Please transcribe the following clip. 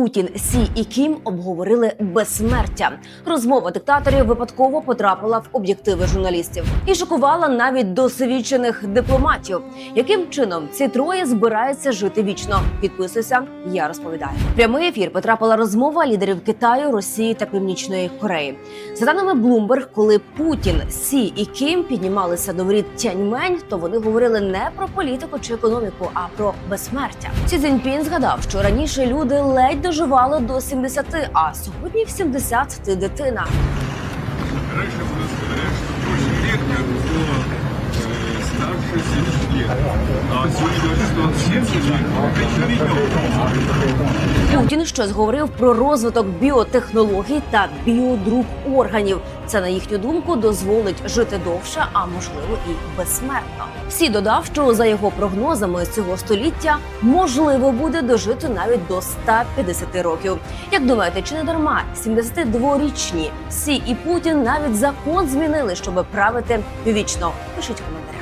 Путін, Сі і Кім обговорили безсмертя. Розмова диктаторів випадково потрапила в об'єктиви журналістів і шокувала навіть досвідчених дипломатів. Яким чином ці троє збираються жити вічно? Підписуйся, я розповідаю. Прямий ефір потрапила розмова лідерів Китаю, Росії та Північної Кореї. За даними Bloomberg, коли Путін, Сі і Кім піднімалися до воріт Тяньмень, то вони говорили не про політику чи економіку, а про безсмертя. Сі Цзіньпін згадав, що раніше люди ледь доживали до 70, а сьогодні в 70 ти дитина. Раніше у нас що дуже рідко було старше 70 років, А сьогодні говорят, что от 70 лет это еще ребенок. Путін щось говорив про розвиток біотехнологій та біодрук органів. Це на їхню думку дозволить жити довше, а можливо і безсмертно. Всі додав, що за його прогнозами цього століття можливо буде дожити навіть до 150 років. Як думаєте, чи не дарма 72-річні Сі і Путін навіть закон змінили, щоб правити вічно? Пишіть в коментарях.